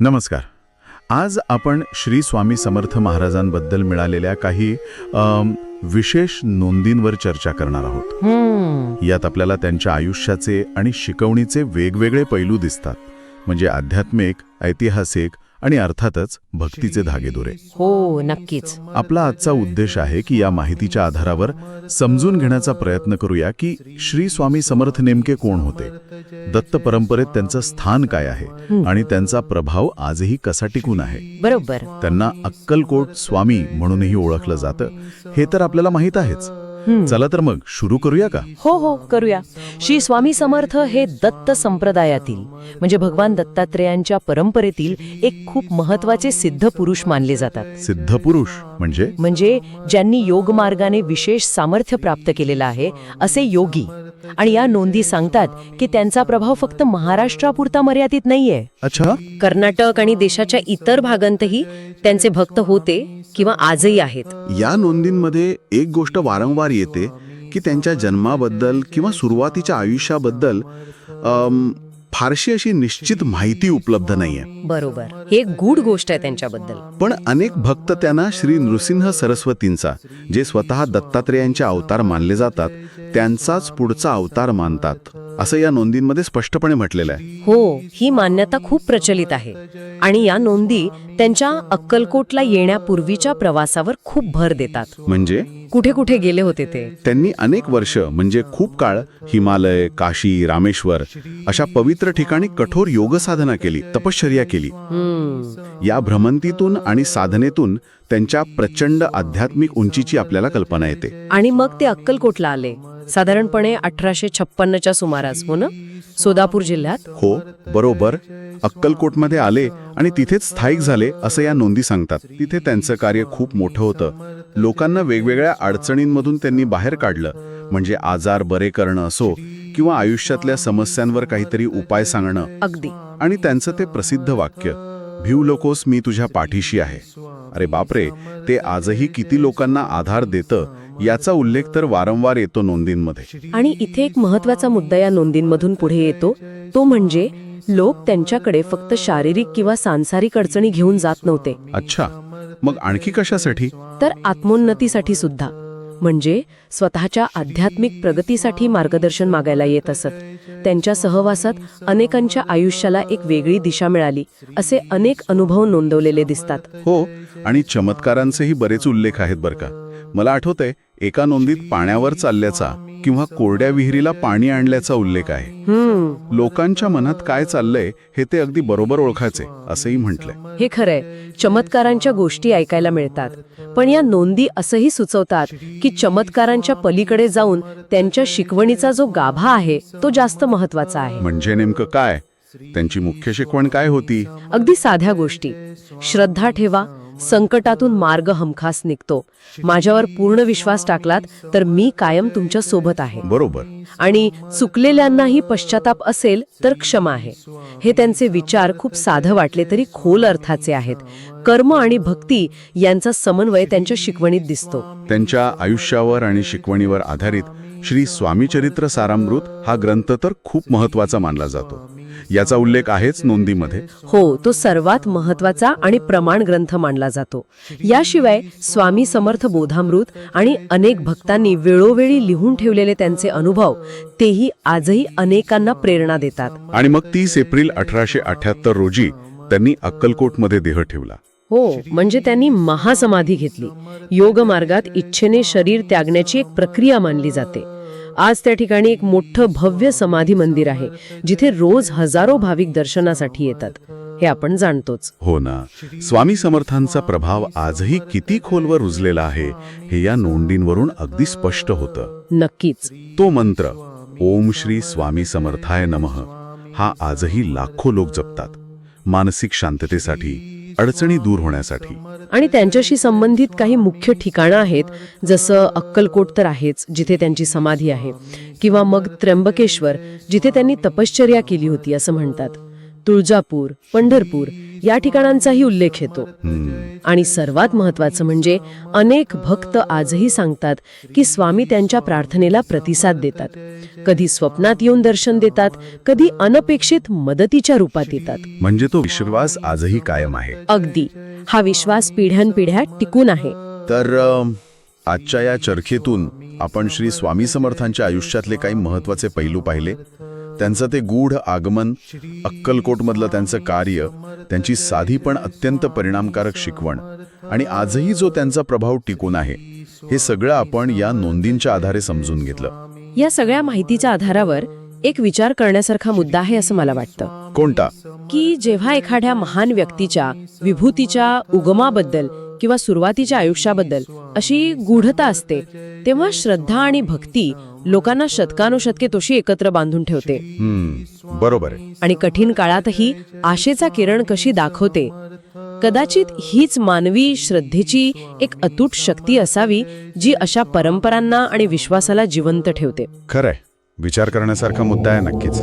नमस्कार. आज आपण श्री स्वामी समर्थ महाराजांबद्दल मिळालेल्या काही विशेष नोंदींवर चर्चा करणार आहोत. यात आपल्याला त्यांच्या आयुष्याचे आणि शिकवणीचे वेगवेगळे पैलू दिसतात. म्हणजे आध्यात्मिक ऐतिहासिक आणि अर्थातच भक्तीचे धागेदोरे. हो नक्कीच. आपला आजचा उद्देश आहे की या माहितीच्या आधारावर समजून घेण्याचा प्रयत्न करूया की श्री स्वामी समर्थ नेमके कोण होते? दत्त परंपरेत त्यांचं स्थान काय आहे? आणि त्यांचा प्रभाव आजही कसा टिकून आहे? बरोबर. त्यांना अक्कलकोट स्वामी म्हणूनही ओळखलं जातं. हे तर आपल्याला माहीत आहेच. चला तर मग सुरू करूया का? हो हो करूया. श्री स्वामी समर्थ हे दत्त संप्रदायातील म्हणजे भगवान दत्तात्रेयांच्या परंपरेतील एक खूप महत्त्वाचे सिद्ध पुरुष मानले जातात. सिद्ध पुरुष म्हणजे? म्हणजे ज्यांनी योग मार्गाने विशेष सामर्थ्य प्राप्त केलेलं आहे असे योगी. आणि या नोंदी सांगतात की त्यांचा प्रभाव फक्त महाराष्ट्रापुरता मर्यादित नाहीये. अच्छा? कर्नाटक आणि देशाच्या इतर भागांतही त्यांचे भक्त होते किंवा आजही आहेत. या नोंदींमध्ये एक गोष्ट वारंवार येते की त्यांच्या जन्माबद्दल किंवा सुरुवातीच्या आयुष्याबद्दल फारशी अशी निश्चित माहिती उपलब्ध नाहीये. बरोबर. हे एक गूढ गोष्ट आहे त्यांच्याबद्दल. पण अनेक भक्त त्यांना श्री नृसिंह सरस्वतींचा जे स्वतः दत्तात्रेयांचे अवतार मानले जातात त्यांचाच पुढचा अवतार मानतात. असं या नोंदींमध्ये स्पष्टपणे म्हटलेलं आहे. हो ही मान्यता खूप प्रचलित आहे. आणि या नोंदी त्यांच्या अक्कलकोटला येण्यापूर्वीच्या प्रवासावर खूप भर देतात. म्हणजे? कुठे कुठे गेले होते ते? त्यांनी अनेक वर्ष म्हणजे खूप काळ हिमालय काशी रामेश्वर अशा पवित्र ठिकाणी कठोर योगसाधना केली तपश्चर्या केली. या भ्रमंतीतून आणि साधनेतून त्यांच्या प्रचंड आध्यात्मिक उंचीची आपल्याला कल्पना येते. आणि मग ते अक्कलकोटला आले. साधारणपणे अठराशे छप्पन्नच्या सुमारास हो ना? सोलापूर जिल्ह्यात? हो बरोबर. अक्कलकोटमध्ये आले आणि तिथेच स्थायिक झाले असं या नोंदी सांगतात. तिथे त्यांचं कार्य खूप मोठं होतं. लोकांना वेगवेगळ्या अडचणींमधून त्यांनी बाहेर काढलं. म्हणजे आजार बरे करणं असो किंवा आयुष्यातल्या समस्यांवर काहीतरी उपाय सांगणं. अगदी. आणि त्यांचं ते प्रसिद्ध वाक्य. भिव लोकोस मी तुझ्या पाठीशी आहे. अरे बापरे ते आजही किती लोकांना आधार देतं याचा उल्लेख तर वारंवार येतो नोंदींमध्ये. आणि इथे एक महत्त्वाचा मुद्दा या नोंदींमधून पुढे येतो. तो म्हणजे लोक त्यांच्याकडे फक्त शारीरिक किंवा सांसारिक अडचणी घेऊन जात नव्हते. अच्छा मग आणखी कशासाठी? तर आत्मोन्नतीसाठी सुद्धा. म्हणजे स्वतःच्या आध्यात्मिक प्रगतीसाठी मार्गदर्शन मागायला येत असत. त्यांच्या सहवासात अनेकांच्या आयुष्याला एक वेगळी दिशा मिळाली असे अनेक अनुभव नोंदवलेले दिसतात. हो आणि चमत्कारांचेही बरेच उल्लेख आहेत बरं का. मला आठवतंय एका नोंदीत पाण्यावर चालल्याचा किंवा कोरड्या विहिरीला पाणी आणल्याचा उल्लेख आहे. हम्म. लोकांच्या मनात काय चाललंय हे ते अगदी बरोबर ओळखायचे असंही म्हटलंय. हे खरंय. चमत्कारांच्या गोष्टी ऐकायला मिळतात. पण या नोंदी असंही सुचवतात की चमत्कारांच्या पलीकडे जाऊन त्यांच्या शिकवणीचा जो गाभा आहे तो जास्त महत्त्वाचा आहे. म्हणजे नेमकं काय? त्यांची मुख्य शिकवण काय होती? अगदी साध्या गोष्टी. श्रद्धा ठेवा संकटातून मार्ग हमखास निघतो. माझ्यावर पूर्ण विश्वास टाकलात तर मी कायम तुमच्यासोबत आहे. बरोबर. आणि चुकलेल्यांनाही पश्चाताप असेल तर क्षमा आहे. हे त्यांचे विचार खूप साधं वाटले तरी खोल अर्थाचे आहेत. कर्म आणि भक्ती यांचा समन्वय त्यांच्या शिकवणीत दिसतो. त्यांच्या आयुष्यावर आणि शिकवणीवर आधारित श्री स्वामीचरित्र सारामृत हा ग्रंथ तर खूप महत्त्वाचा मानला जातो. याचा उल्लेख आहेच नोंदीमध्ये. हो तो सर्वात महत्त्वाचा आणि प्रमाण ग्रंथ मानला जातो. याशिवाय स्वामी समर्थ बोधामृत आणि अनेक भक्तांनी वेळोवेळी लिहून ठेवलेले त्यांचे अनुभव तेही आजही अनेकांना प्रेरणा देतात. आणि मग तीस एप्रिल अठराशे अठ्याहत्तर रोजी त्यांनी अक्कलकोटमध्ये देह ठेवला. हो म्हणजे त्यांनी महासमाधी घेतली. योग मार्गात इच्छेने शरीर त्यागण्याची एक प्रक्रिया मानली जाते. आज त्या ठिकाणी एक मोठं भव्य समाधी मंदिर आहे जिथे रोज हजारो भाविक दर्शनासाठी येतात. हे आपण जाणतोच. हो ना. स्वामी समर्थांचा प्रभाव आजही किती खोलवर रुजलेला आहे हे या नोंदींवरून अगदी स्पष्ट होतं. नक्कीच. तो मंत्र ओम श्री स्वामी समर्थाय नमः हा आजही लाखो लोक जपतात. मानसिक शांततेसाठी अडचणी दूर होण्यासाठी. आणि त्यांच्याशी संबंधित काही मुख्य ठिकाणं आहेत जसं अक्कलकोट तर आहेच जिथे त्यांची समाधी आहे किंवा मग त्र्यंबकेश्वर जिथे त्यांनी तपश्चर्या केली होती असं म्हणतात. तुळजापूर पंढरपूर या ठिकाणांचाही उल्लेख येतो. आणि सर्वात महत्वाचं म्हणजे अनेक भक्त आजही सांगतात की स्वामी त्यांच्या प्रार्थनेला प्रतिसाद देतात. कधी स्वप्नात येऊन दर्शन देतात कधी अनपेक्षित मदतीच्या रूपात येतात. म्हणजे तो विश्वास आजही कायम आहे. अगदी. हा विश्वास पिढ्यानपिढ्या टिकून आहे. तर आजच्या या चर्खेतून आपण श्री स्वामी समर्थांच्या आयुष्यातले काही महत्त्वाचे पैलू पाहिले? त्यांचं ते गूढ आगमन अक्कलकोटमधलं त्यांचं कार्य त्यांची साधी पण अत्यंत परिणामकारक शिकवण आणि आजही जो त्यांचा प्रभाव टिकून आहे हे सगळं आपण या नोंदींच्या आधारे समजून घेतलं. या सगळ्या माहितीच्या आधारावर एक विचार करण्यासारखा मुद्दा आहे असं मला वाटतं. कोणता? की जेव्हा एखाद्या महान व्यक्तीच्या विभूतीच्या उगमाबद्दल किंवा सुरुवातीच्या आयुष्याबद्दल अशी गूढता असते तेव्हा श्रद्धा आणि भक्ती लोकांना शतकानुशतके तोशी एकत्र बांधून ठेवते. बरोबर आणि कठीण काळातही आशेचा किरण कशी दाखवते कदाचित हीच मानवी श्रद्धेची एक अतूट शक्ती असावी जी अशा परंपरांना आणि विश्वासाला जिवंत ठेवते. खरंय. विचार करण्यासारखा मुद्दा आहे नक्कीच.